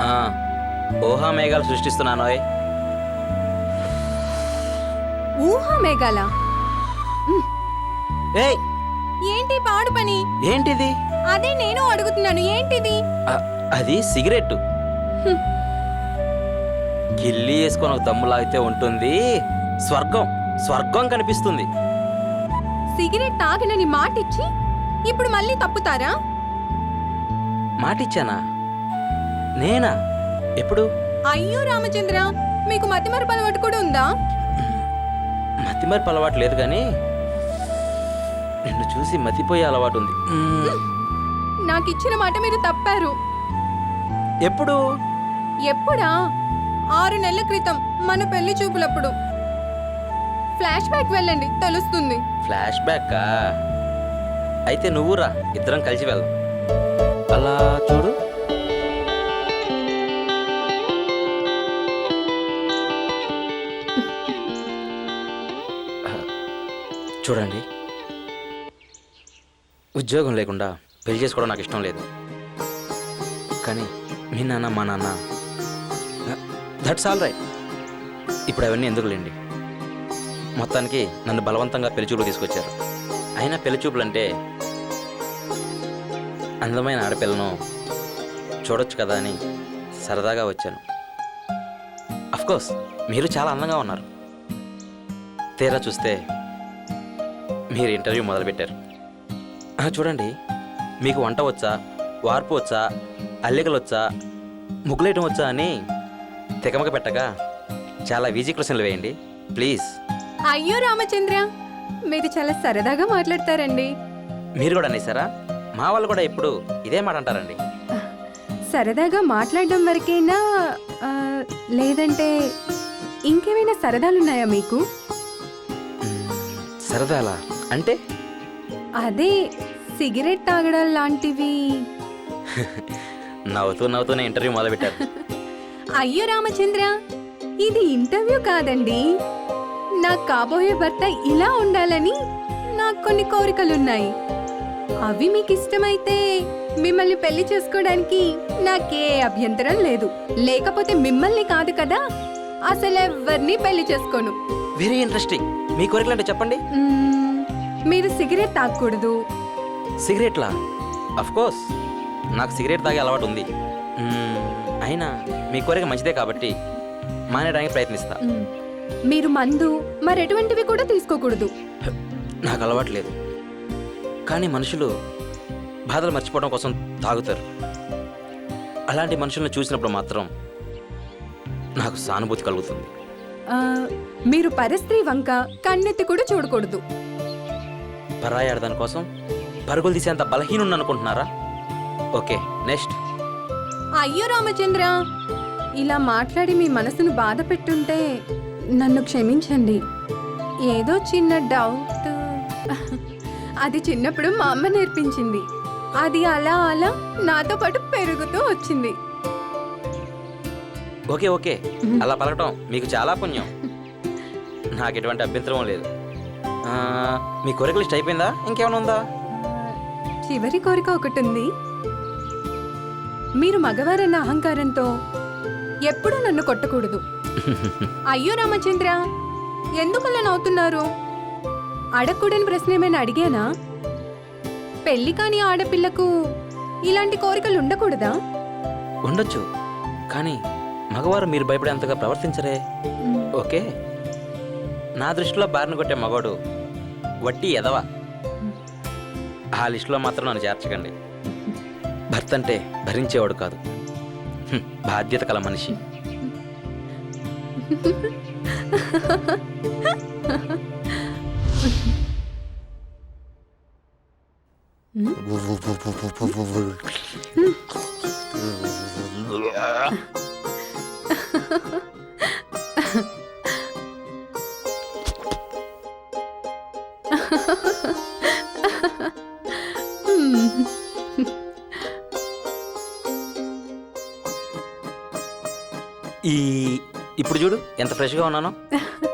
ఆ, ఊహా మేఘాలు సృష్టిస్తున్నానోయ్ ఊహా మేఘాల ఏయ్! ఏంటి పాడు పని? ఏంటిది? అదే నేను అడుగుతున్నాను ఏంటిది? అది సిగరెట్. కిల్లి వేసుకొని ఒక దమ్ము లాగితే ఉంటుంది. స్వర్గం స్వర్గం కనిపిస్తుంది. సిగరెట్ తాగనని మాటిచ్చి ఇప్పుడు మళ్ళీ తప్పుతారా? మాటిచ్చానా? నేనా? ఎప్పుడు? అయ్యో రామచంద్ర మీకు మతిమరుపు అలవాటు కూడా ఉందా? మతిమరుపు అలవాటు లేదు కానీ నిన్ను చూసి మతిపోయే అలవాటు ఉంది. నాకు ఇచ్చిన మాట మీరు తప్పారు. ఎప్పుడు? ఎప్పుడా? ఆరు నెలల క్రితం మన పెళ్ళి చూపులప్పుడు. ఫ్లాష్ బ్యాక్ వెళ్ళండి తెలుస్తుంది. ఫ్లాష్ బ్యాక్ అయితే నువ్వు రా ఇద్దరం కలిసి వెళ్దాం. అలా చూడు. చూడండి. ఉద్యోగం లేకుండా పెళ్ళి చేసుకోవడం నాకు ఇష్టం లేదు. కానీ మీ నాన్న మా నాన్న దట్స్ ఆల్ రైట్ ఇప్పుడు అవన్నీ ఎందుకు లేండి? మొత్తానికి నన్ను బలవంతంగా పెళ్ళిచూపులు తీసుకొచ్చారు. అయినా పెళ్ళిచూపులు అంటే అందమైన ఆడపిల్లను చూడొచ్చు కదా అని సరదాగా వచ్చాను. అఫ్కోర్స్ మీరు చాలా అందంగా ఉన్నారు. తీరా చూస్తే మీరు ఇంటర్వ్యూ మొదలుపెట్టారు. ఆ, చూడండి. మీకు వంట వచ్చా? వార్పు వచ్చా? అల్లికలు వచ్చా? ముగ్గులేయటం వచ్చా అని తికమక పెట్టగా చాలా ఈజీ క్వశ్చన్లు వేయండి. ప్లీజ్ అయ్యో రామచంద్ర మీరు చాలా సరదాగా మాట్లాడతారండి. మీరు కూడా అనేసారా మా వాళ్ళు కూడా ఇప్పుడు ఇదే మాట అంటారండి. సరదాగా మాట్లాడడం వరకేనా ఆ, లేదంటే ఇంకేమైనా సరదాలున్నాయా మీకు? సరదాలా? అంటే? అదే సిగరెట్ తాగడం లాంటివి. నవ్వుతూ నవ్వుతూనే ఇంటర్వ్యూ మొదలుపెట్టారు. అయ్యో రామచంద్ర ఇది ఇంటర్వ్యూ కాదండి. నా కాబోయే భర్త ఇలా ఉండాలని నాకు కొన్ని కోరికలున్నాయి. అవి మీకు ఇష్టమైతే మిమ్మల్ని పెళ్ళి చేసుకోవడానికి నాకే అభ్యంతరం లేదు. లేకపోతే మిమ్మల్ని కాదు కదా అసలు ఎవరిని పెళ్ళి చేసుకోను. వెరీ ఇంట్రెస్టింగ్ మీ కోరికలు అంటే చెప్పండి మీరు సిగరెట్ తాగకూడదు. సిగరెట్లా? అఫ్ కోర్స్ నాకు సిగరెట్ తాగే అలవాటు ఉంది. మ్మ్, అయినా మీ కోరిక మంచిదే కాబట్టి మానేయడానికి ప్రయత్నిస్తా. మీరు మందు మరెటువంటివి కూడా తీసుకోకూడదు. నాకు అలవాటు లేదు. కానీ మనుషులు బాధలు మర్చిపోవడం కోసం తాగుతారు. అలాంటి మనుషులను చూసినప్పుడు మాత్రం నాకు సానుభూతి కలుగుతుంది. ఆ, మీరు పరస్త్రీ వంక కన్నెత్తి కూడా చూడకూడదు. పరాయి ఆడదాని కోసం పరుగులు తీసేంత బలహీనుండి అనుకుంటున్నారా ఓకే నెక్స్ట్. అయ్యో రామచంద్ర ఇలా మాట్లాడి మీ మనసును బాధ పెట్టుంటే నన్ను క్షమించండి. ఏదో చిన్న డౌట్ అది చిన్నప్పుడు మా అమ్మ నేర్పించింది. అది అలా అలా నాతో పాటు పెరుగుతూ వచ్చింది. Okay okay. అలా పలకటం మీకు చాలా పుణ్యం. నాకు ఎటువంటి అభ్యంతరం లేదు. మీ కోరిక లిస్ట్ అయిపోయిందా ఇంకేమైనా ఉందా? చివరి కోరిక ఒకటి ఉంది మీరు మగవారన్న అహంకారంతో ఎప్పుడూ నన్ను కొట్టకూడదు. అయ్యో రామచంద్ర ఎందుకు అలా నవ్వుతున్నారు? అడగకూడని ప్రశ్న ఏమైనా అడిగానా? పెళ్ళి కాని ఆడపిల్లకు ఇలాంటి కోరికలు ఉండకూడదా? ఉండొచ్చు. కానీ మగవారు మీరు భయపడేంతగా ప్రవర్తించరే. ఓకే. నా దృష్టిలో బారిన కొట్టే మగవాడు వడ్డీ ఎదవా? ఆ లిస్టులో మాత్రం నన్ను చేర్చకండి. భర్త అంటే భరించేవాడు కాదు. బాధ్యత కల మనిషి. ఈ ఇప్పుడు చూడు ఎంత ఫ్రెష్గా ఉన్నానో.